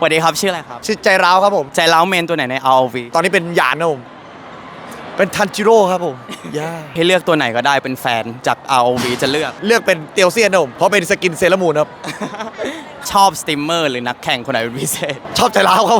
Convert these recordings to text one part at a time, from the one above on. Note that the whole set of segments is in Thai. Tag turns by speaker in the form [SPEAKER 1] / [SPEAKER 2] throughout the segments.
[SPEAKER 1] สวัสดีครับชื่ออะไรครับ
[SPEAKER 2] ชื่อใจร้าวครับผม
[SPEAKER 1] ใจเล้าเมนตัวไหนใน ROV
[SPEAKER 2] ตอนนี้เป็นหยานนะผม เป็นทันจิโร่ครับผมย่า
[SPEAKER 1] ให้เลือกตัวไหนก็ได้เป็นแฟนจาก ROV จะเลือก
[SPEAKER 2] เลือกเป็นเตียวเซียนนะผมเพราะเป็นสกินเซเลอร์มูนครับ
[SPEAKER 1] ชอบสตรีมเมอร์หรือนักแข่งคนไหนเป็นพิเศษ
[SPEAKER 2] ชอบใจร้าวครับ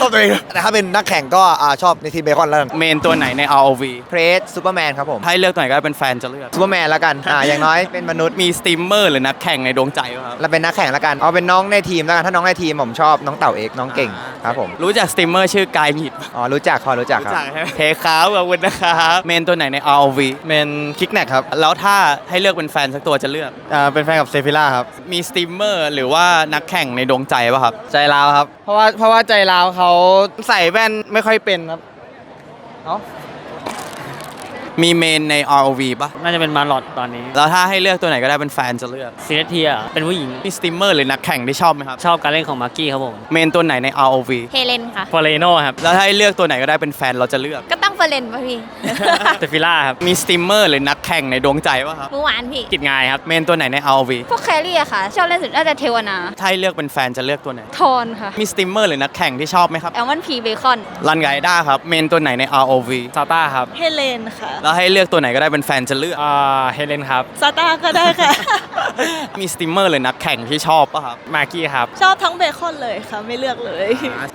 [SPEAKER 2] ชอบตัวเองแต่ถ้าเป็นนักแข่งก็อ่าชอบในทีมเบคอนแล้วกัน
[SPEAKER 1] เมนตัวไหนใน ROV
[SPEAKER 3] เพรสซูเปอร์แมนครับผม
[SPEAKER 1] ให้เลือกตัวไหนก็ได้เป็นแฟนจะเลือก
[SPEAKER 3] ซูเปอร์แมนแล้วกันอ่าอย่างน้อยเป็นมนุษย์
[SPEAKER 1] มีสตรีมเมอร์หรือนักแข่งในดวงใจป่ะครับ
[SPEAKER 3] เราเป็นนักแข่งแล้วกันเอาเป็นน้องในทีมแล้วกันถ้าน้องในทีมผมชอบน้องเต่าเอกน้องเก่ง ครับผม
[SPEAKER 1] รู้จักสตรีมเมอร์ชื่อกายหงิดปะ
[SPEAKER 3] อ๋อ รู้จักพอรู้จักครับ
[SPEAKER 1] เทครับขอบคุณนะครับเมนตัวไหนใน ROV
[SPEAKER 4] เมนคิกแนกครับ
[SPEAKER 1] แล้วถ้าให้เลือกเป็นแฟนสักตัวจะเลือก
[SPEAKER 4] อ่าเป็นแฟนกับเซฟิล่าครับ
[SPEAKER 1] มีสตรีมเมอร์หรือว่านักแข่งในดวงใจป่ะครับ
[SPEAKER 4] ใจราวครับ เพราะว่าเพราะว่าใจราวเขาใส่แว่นไม่ค่อยเป็นครับ
[SPEAKER 1] มีเมนใน ROV ป่ะ
[SPEAKER 5] น่าจะเป็นมาร์ลอดตอนนี้
[SPEAKER 1] แล้วถ้าให้เลือกตัวไหนก็ได้เป็นแฟนจะเลือก
[SPEAKER 5] ซีเรเทียเป็นผู้หญิง
[SPEAKER 1] มีสตรีมเมอร์หรือนักแข่งที่ชอบไหมครับ
[SPEAKER 5] ชอบการเล่นของมาร์กี้ครับผม
[SPEAKER 1] เมนตัวไหนใน ROV
[SPEAKER 6] เฮเลนค่ะ
[SPEAKER 5] ฟอเรโนครับ
[SPEAKER 1] แล้วถ้าให้เลือกตัวไหนก็ได้เป็นแฟนเราจะเลือก
[SPEAKER 6] ก็ตั้ง เฟรนป่ะพี่
[SPEAKER 5] เตฟิล่าครับ
[SPEAKER 1] มีสตรีมเมอร์หรือนักแข่งในดวงใจป่ะครับ
[SPEAKER 6] เมื่อวานพี่
[SPEAKER 5] กิดงายครับ
[SPEAKER 1] เมนตัวไหนใน ROV
[SPEAKER 6] พวกแครี่อะค่ะ ชอบเล่นสุดน่าจะเทวนา
[SPEAKER 1] ถ้าให้เลือกเป็นแฟนจะเลือกตัวไหน
[SPEAKER 6] ทอนค่ะ
[SPEAKER 1] มีสตรีมเมอร์หรือนักแข่งที่ชอบไหมครับ
[SPEAKER 6] แอลมอนพีเบคอน
[SPEAKER 1] รันไกด้าครับ เมนตัวไหนใน ROV
[SPEAKER 5] ซาต้าครับ
[SPEAKER 7] เฮเลนค่ะ
[SPEAKER 1] แล้วให้เลือกตัวไหนก็ได้เป็นแฟนจะเลือก
[SPEAKER 5] อ่าเฮเลนครับ
[SPEAKER 7] ซาตาก็ได้ค่ะ
[SPEAKER 1] มีสตรีมเมอร์หรือนักแข่งที่ชอบป่ะครับ
[SPEAKER 5] มาร์กี้ครับ
[SPEAKER 7] ชอบทั้งเบคอนเลยค่ะ ไม่เลือกเลย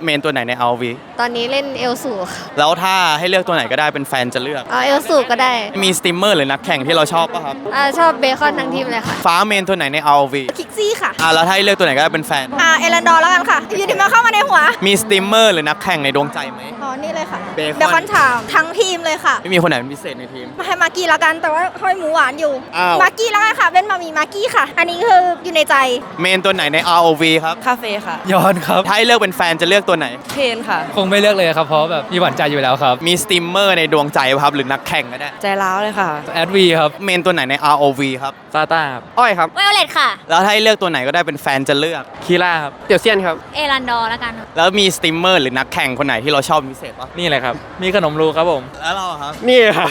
[SPEAKER 1] เมนตัวไหนใน ROV
[SPEAKER 6] ตอนนี้เล่นเอลสูค่ะ
[SPEAKER 1] แล้วถ้าให้เลือกตัวไหนก็ได้เป็นแฟนจะเลือก
[SPEAKER 6] เอาเอลสูก็ได้
[SPEAKER 1] มีสตรีมเมอร์หรือนักแข่งที่เราชอบป่ะครับ
[SPEAKER 6] อ่าชอบเบคอนทั้งทีมเลยค่ะ
[SPEAKER 1] ฟ้าเมนตัวไหนใน ROV
[SPEAKER 7] คิกซี่ค่ะ
[SPEAKER 1] อะแล้วถ้าให้เลือกตัวไหนก็ได้เป็นแฟน
[SPEAKER 7] อ่าเอรันดอร์แล้วกันค่ะอยู่ดีมาเข้ามาในหัว
[SPEAKER 1] มีสตรีมเมอร์หรือนักแข่งในดวงใจไหม
[SPEAKER 7] อ๋อ นี่เลยค่ะ
[SPEAKER 1] เบคอน
[SPEAKER 7] เบคอนชาวทั้งทีมเลยค่ะ
[SPEAKER 1] ไม่มีคนไหนเป็นพิเศษในทีม
[SPEAKER 7] มาให้มาร์กี้แล้วกันแต่ว่าห้อยหมูหวานอยู่
[SPEAKER 1] อ้าว
[SPEAKER 7] มาร์กี้แล้วกันค่ะ เป็นมามีมาร์กี้ค่ะ อันนี้คืออยู่ในใจ
[SPEAKER 1] เมนตัวไหนใน ROV ครับ
[SPEAKER 8] คาเฟ่ค่ะ
[SPEAKER 4] ย้อนครับ
[SPEAKER 1] ถ้าให้เลือกเป็นแฟนจะเลือกตัวไหน
[SPEAKER 8] เทนค่ะ
[SPEAKER 4] คงไม่เลือกเลยครับ เพราะแบบมีหวานใจอยู่แล้วครับ
[SPEAKER 1] มีสตรีมเมอร์ในดวงใจป่ะครับหรือนักแข่งก็ได้
[SPEAKER 8] ใจร้าวเลยค่ะ
[SPEAKER 4] แอดวีครับ
[SPEAKER 1] เมนตัวไหนใน ROV ครับ
[SPEAKER 4] ซาต้าครับอ้อยครับ
[SPEAKER 6] ไวโอเลตค่ะ
[SPEAKER 1] แล้วถ้าให้เลือกตัวไหนก็ได้เป็นแฟนจะเลือก
[SPEAKER 4] คีล่าครับ เตียวเซียนครับ
[SPEAKER 6] เอรันดอร์แล้วกัน
[SPEAKER 1] แล้วมีสตรีมเมอร์หรือนักแข่งคนไหนที่เราชอบเป็นพิเศษป่ะ
[SPEAKER 4] นี่แหละครับ มีขนมรูครับผม
[SPEAKER 1] แล้วเราอะครับ
[SPEAKER 4] นี่ครับ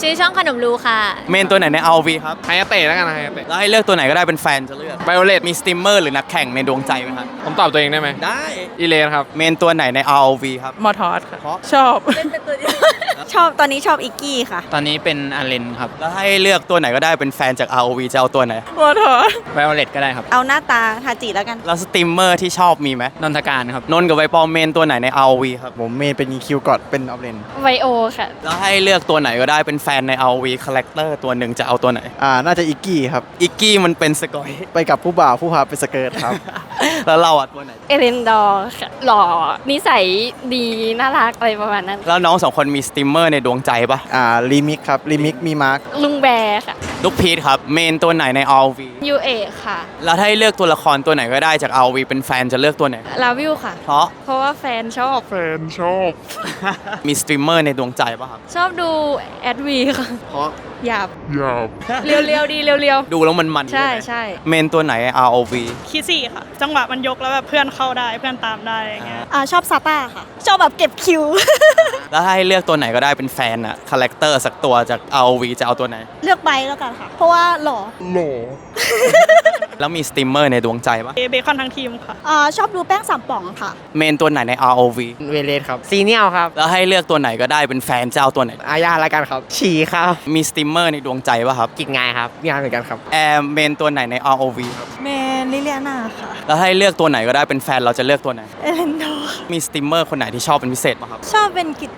[SPEAKER 6] ชื่อช่องขนมรูค่ะ
[SPEAKER 1] เมนตัวไหนใน ROV ครับ
[SPEAKER 4] ไฮอาเตะแล้วกันนะไฮอาเตะ
[SPEAKER 1] แล้วให้เลือกตัวไหนก็ได้เป็นแฟนจะเลือก
[SPEAKER 4] ไบโอเลต
[SPEAKER 1] มีสตรีมเมอร์หรือนักแข่งในดวงใจไหมครับ
[SPEAKER 4] ผมตอบตัวเองได้ไหม
[SPEAKER 1] ได้
[SPEAKER 4] อีเลนครับ
[SPEAKER 1] เมนตัวไหนใน ROV ครับ
[SPEAKER 8] มอทอสค่ะ
[SPEAKER 1] เพราะ
[SPEAKER 8] ชอบ
[SPEAKER 7] ชอบตอนนี้ชอบอิกกี้ค่ะ
[SPEAKER 5] ตอนนี้เป็นอาเลนครับ
[SPEAKER 1] แล้วให้เลือกตัวไหนก็ได้เป็นแฟนจาก ROV จะเอาตัวไหน
[SPEAKER 8] มอทอส
[SPEAKER 5] ไวโอเลตก็ได้ครับ
[SPEAKER 7] เอาหน้าตาทาจิแล้วกัน
[SPEAKER 1] แล้วสตรีมเมอร์ที่ชอบมีไหม
[SPEAKER 5] นนทการครับ
[SPEAKER 1] นนท์กับไวปอมเมนตัวไหนใน ROV ครับ
[SPEAKER 4] ผมเมนเป็นคิวกอดเป็นออฟเลน
[SPEAKER 6] ไวโอค่ะ
[SPEAKER 1] แล้วให้เลือกตัวไหนก็ได้เป็นแฟนใน ROV คาแรคเตอร์ตัวหนึ่งจะเอาตัวไหน
[SPEAKER 4] อ่าน่าจะอิกกี้ครับ
[SPEAKER 1] อิกกี้มันเป็นสกอย
[SPEAKER 4] ไปกับผู้บ่าวผู้พาเป็นสเกิร์ตครับ
[SPEAKER 1] แล้วเราอะตัวไหน
[SPEAKER 6] เอเลนดอร์ค่ะหล่อนิสัยดีน่ารักอะไรประมาณนั้น
[SPEAKER 1] แล้วน้องสองคนมีสตรีมเมอร์ในดวงใจปะ
[SPEAKER 4] อ่ารีมิกครับรีมิกมีมาร์ค
[SPEAKER 6] ลุงแบร์ค่ะ
[SPEAKER 1] ลูกพีทครับ เมนตัวไหนใน ROV
[SPEAKER 6] ยูเอค่ะ
[SPEAKER 1] แล้วถ้าให้เลือกตัวละครตัวไหนก็ได้จาก ROV เป็นแฟนจะเลือกตัวไหน
[SPEAKER 6] ลาวิวค่ะ
[SPEAKER 1] เพราะ
[SPEAKER 6] เพราะว่าแฟนชอบ
[SPEAKER 1] มีสตรีมเมอร์ในดวงใจปะครับ
[SPEAKER 6] ชอบดูแอดวีค่ะ
[SPEAKER 1] เพราะ
[SPEAKER 6] หยาบหยาบเรียวๆดีเรียว
[SPEAKER 1] ดูแล้วมันมัน
[SPEAKER 6] ๆใช่
[SPEAKER 1] ไหม
[SPEAKER 6] ใช่
[SPEAKER 1] เมนตัวไหน ROV
[SPEAKER 7] คิซี่ค่ะ จังหวะมันยกแล้วแบบเพื่อนเข้าได้เพื่อนตามได้อย่างเงี้ยอ่าชอบซาต้าค่ะ ชอบแบบเก็บคิว
[SPEAKER 1] แล้วถ้าให้เลือกตัวไหนก็ได้เป็นแฟนอะคาแรคเตอร์สักตัวจาก ROV จะเอาตัวไหน
[SPEAKER 7] เลือกไบร์ทแล้วกันค่ะ เพราะว่าหล่อ
[SPEAKER 1] แล้วมีสตรีมเมอร์ในดวงใจปะ
[SPEAKER 7] เบคอนทั้งทีมค่ะอ่าชอบดูแป้งสามป่องค่ะ
[SPEAKER 1] เมนตัวไหนใน ROV
[SPEAKER 4] เวเลสครับซีเนียลครับ
[SPEAKER 1] แล้วให้เลือกตัวไหนก็ได้เป็นแฟนจะเอาตัวไหน
[SPEAKER 4] อาญาแล้วกันครับ ฉีครับ
[SPEAKER 1] มีสตรีมเมอร์ในดวงใจปะครับ
[SPEAKER 4] กิดงายครับงานเหมือนกันครับ
[SPEAKER 1] แอร์เมนตัวไหนใน ROV ครับ
[SPEAKER 7] เมนลิเลียนาค่ะ
[SPEAKER 1] แล้วให้เลือกตัวไหนก็ได้เป็นแฟนเราจะเลือกตัวไหน
[SPEAKER 7] เอเลนดอร์
[SPEAKER 1] มีสตรีมเมอร์คนไหนที่ชอบเป็นพิเศษปะครับ
[SPEAKER 7] ชอบเป็นกิจ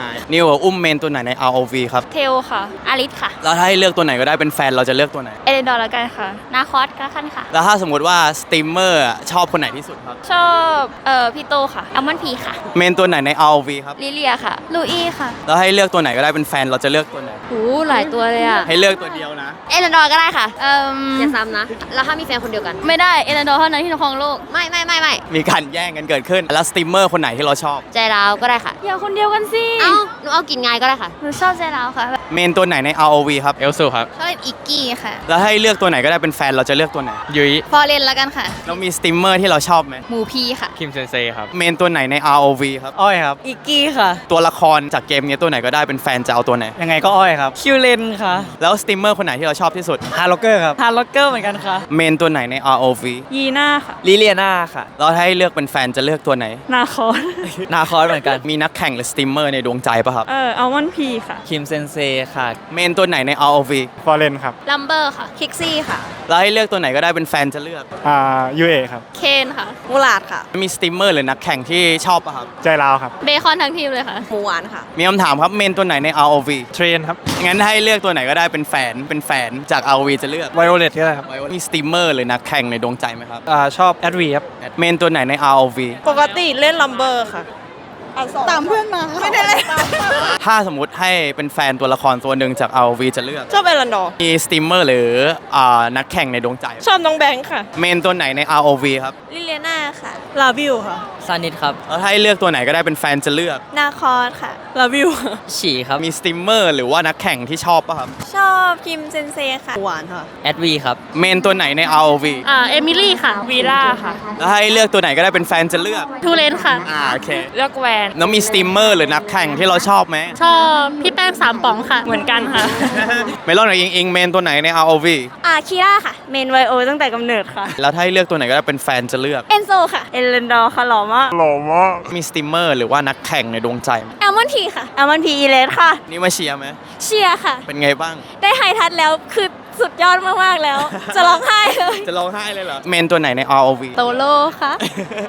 [SPEAKER 7] งายค่ะ
[SPEAKER 1] ง่ายนิวอุ้มเมนตัวไหนใน ROV ครับ
[SPEAKER 6] เทลค่ะ อาริสค่ะ
[SPEAKER 1] แล้วถ้าให้เลือกตัวไหนก็ได้เป็นแฟนเราจะเลือกตัวไหน
[SPEAKER 6] เอเลนดอร์แล้วกันค่ะ นาคอสก็คันค่ะ
[SPEAKER 1] แล้วถ้าสมมติว่าสตรีมเมอร์ชอบคนไหนที่สุดครับ
[SPEAKER 6] ชอบเอ่อพี่โตค่ะแอลมอนพีค่ะ
[SPEAKER 1] เมนตัวไหนใน ROV ครับ
[SPEAKER 6] ลิเลียค่ะ ลูอี้ค่ะ
[SPEAKER 1] แล้วให้เลือกตัวไหนก็ได้เป็นแฟนเราจะเลือกตัวไหน
[SPEAKER 6] หูหลายตัวเลยอะ
[SPEAKER 1] ให้เลือกตัวเดียวนะ
[SPEAKER 6] เอเลนดอร์ก็ได้ค่ะ เอ่มอย่าซ้ำนะ แล้วถ้ามีแฟนคนเดียวกัน ไม่ได้ เอเลนดอร์เท่านั้นที่นครองโลก ไม่ไม่ไม่ไม่
[SPEAKER 1] มีการแย่งกันเกิดขึ้น แล้วสตรีมเมอร์คนไหนที่เราชอบ
[SPEAKER 6] ใจร้าวก็ได้ค่ะ อย่าคนเดียวกันสิ เอ้าหนูเอากินง่ายก็ได้ค่ะ
[SPEAKER 8] หนูชอบใจเราค่ะ
[SPEAKER 1] เมนตัวไหนใน ROV ครับ
[SPEAKER 5] เอลซูครับ
[SPEAKER 8] ชอบอิกกี้ค่ะ
[SPEAKER 1] แล้วให้เลือกตัวไหนก็ได้เป็นแฟนเราจะเลือกตัวไหน
[SPEAKER 5] ยุ้ย
[SPEAKER 8] พอเล่นแล้วกันค่ะ
[SPEAKER 1] แล้วมีสตรีมเมอร์ที่เราชอบไหม
[SPEAKER 8] หมูพีค่ะ
[SPEAKER 5] คิมเซนเซครับ
[SPEAKER 1] เมนตัวไหนใน ROV ครับ
[SPEAKER 4] อ้อยครับ อิกกี้ค่ะ
[SPEAKER 1] ตัวละครจากเกมนี้ตัวไหนก็ได้เป็นแฟนจะเอาตัวไหน
[SPEAKER 4] ยังไงก็อ้อยครับคิวเลนค่ะ
[SPEAKER 1] แล้วสตรีมเมอร์คนไหนที่เราชอบที่สุด
[SPEAKER 4] ฮาร์ล็อกเกอร์ครับ ฮาร์ล็อกเกอร์เหมือนกันค่ะ
[SPEAKER 1] เมนตัวไหนใน ROV
[SPEAKER 7] ยีน่าค่ะ
[SPEAKER 4] ลิเลียนาค่ะ
[SPEAKER 1] แล้วให้เลือกเป็นแฟนจะเลือกตัวไหน
[SPEAKER 7] นาคอน
[SPEAKER 4] นาคอสเหมือนกัน
[SPEAKER 1] มีนักแข่งหรือสตรีมเมอร์ในดวงใจป่ะครับ
[SPEAKER 7] เอออัลมอนพีค่ะ
[SPEAKER 4] คิมเซนเซค่ะ
[SPEAKER 1] เมนตัวไหนใน ROV
[SPEAKER 5] ฟอร์เรนครับ
[SPEAKER 6] ลัมเบอร์ค่ะ
[SPEAKER 8] คิกซี่ค่ะ
[SPEAKER 1] แล้วให้เลือกตัวไหนก็ได้เป็นแฟนจะเลือก
[SPEAKER 5] อ่ายูเอครับ
[SPEAKER 6] เคนค่ะ
[SPEAKER 8] มูลาดค่ะ
[SPEAKER 1] มีสตรีมเมอร์หรือนักแข่งที่ชอบป่ะครับ
[SPEAKER 5] ใจลาวครับ
[SPEAKER 6] เบคอนทั้งทีมเลยค่ะ
[SPEAKER 8] หมูหวานค่ะ
[SPEAKER 1] มีคำถามครับ เมนตัวไหนใน ROV
[SPEAKER 5] เทรนครับ
[SPEAKER 1] งั้นให้เลือกตัวไหนก็ได้เป็นแฟน เป็นแฟนจาก ROV จะเลือก
[SPEAKER 4] ไวโอเลตก็ได้ครับ
[SPEAKER 1] มีสตรีมเมอร์หรือนักแข่งในดวงใจไหมครับ
[SPEAKER 4] อ่าชอบแอดวีครับ
[SPEAKER 1] เมนตัวไหนใน ROV
[SPEAKER 7] ปกติเล่นลัมเบอร์ค่ะ ตามเพื่อนมาไม่ได้เลย
[SPEAKER 1] ถ้าสมมติให้เป็นแฟนตัวละครตัวหนึ่งจาก ROV จะเลือก
[SPEAKER 7] ชอบเอรันดอร์
[SPEAKER 1] มีสตรีมเมอร์หรืออ่านักแข่งในดวงใจ
[SPEAKER 7] ชอบน้องแบงค์ค่ะ
[SPEAKER 1] เมนตัวไหนใน ROV ครับ
[SPEAKER 8] ลิเลียนาค่ะ
[SPEAKER 7] ลาวิวค่ะ
[SPEAKER 4] ซานิดครับ
[SPEAKER 1] แล้วให้เลือกตัวไหนก็ได้เป็นแฟนจะเลือก
[SPEAKER 8] นาคอสค่ะ
[SPEAKER 7] ลาวิว
[SPEAKER 4] ฉี่ครับ
[SPEAKER 1] มีสตรีมเมอร์หรือว่านักแข่งที่ชอบป่ะครับ
[SPEAKER 8] ชอบคิมเซนเซค่ะ
[SPEAKER 7] หวานค่ะ
[SPEAKER 4] แอดวีครับ
[SPEAKER 1] เมนตัวไหนใน ROV
[SPEAKER 6] อ่าเอมิลี่ค่ะวีล่าค่ะ
[SPEAKER 1] แล้วให้เลือกตัวไหนก็ได้เป็นแฟนจะเลือก
[SPEAKER 6] ทูเลนค่ะ
[SPEAKER 1] อ่าโอเค
[SPEAKER 6] เลือกแวน
[SPEAKER 1] แล้วมีสตรีมเมอร์หรือนักแข่งที่เราชอบไหม
[SPEAKER 6] ชอบพี่แป้งสามป๋องค่ะ เหมือนกันค่ะ
[SPEAKER 1] เมลอนกับอิงอิงเมนตัวไหนใน ROV
[SPEAKER 8] อ่าคีร่าค่ะ
[SPEAKER 7] เมนไวโอตั้งแต่กำเนิดค่ะ
[SPEAKER 1] แล้วถ้าให้เลือกตัวไหนก็ได้เป็นแฟนจะเลือก
[SPEAKER 8] เอนโซค่ะ
[SPEAKER 7] เอรันดอร์ค่ะหล่อมาก
[SPEAKER 1] มีสตรีมเมอร์หรือว่านักแข่งในดวงใจไหม
[SPEAKER 8] แอลมอนทีค่ะ
[SPEAKER 7] อัลมอนพีอีเลสค่ะ
[SPEAKER 1] นี่มาเชียร์ไหม
[SPEAKER 8] เชียร์ค่ะ
[SPEAKER 1] เป็นไงบ้าง
[SPEAKER 8] ได้ไฮทัชแล้วคือสุดยอดมากๆแล้ว จะร้องไห้เลย
[SPEAKER 1] จะร้องไห้เลยเหรอ เมนตัวไหนใน ROV
[SPEAKER 8] โตโลค่ะ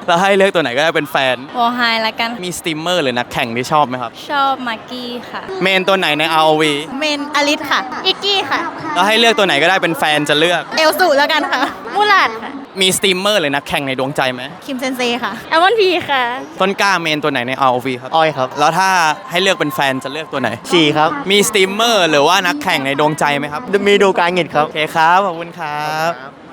[SPEAKER 1] แล้วให้เลือกตัวไหนก็ได้เป็นแฟน
[SPEAKER 8] วอไฮละกัน
[SPEAKER 1] มีสตรีมเมอร์หรือนักแข่งที่ชอบไหมครับ
[SPEAKER 8] ชอบมากกี้ค่ะ
[SPEAKER 1] เมนตัวไหนใน ROV
[SPEAKER 8] เมนอลิสค่ะ อิกกี้ค่ะ
[SPEAKER 1] แล้วให้เลือกตัวไหนก็ได้เป็นแฟนจะเลือก
[SPEAKER 8] เอลสูแล้วกันค่ะมูลาดค่ะ
[SPEAKER 1] มีสตรีมเมอร์หรือนักแข่งในดวงใจไหม
[SPEAKER 8] คิมเซนเซค่ะ
[SPEAKER 6] แอลมอนพีค่ะ
[SPEAKER 1] ต้นกล้าเมนตัวไหนใน ROV ครับ
[SPEAKER 2] อ้อยครับ
[SPEAKER 1] แล้วถ้าให้เลือกเป็นแฟนจะเลือกตัวไหน
[SPEAKER 2] ฉี่ครับ
[SPEAKER 1] มีสตรีมเมอร์หรือว่านักแข่งในดวงใจไหมครับ
[SPEAKER 2] มีดูการเงินครับ
[SPEAKER 1] โอเคครับ ขอบคุณครับ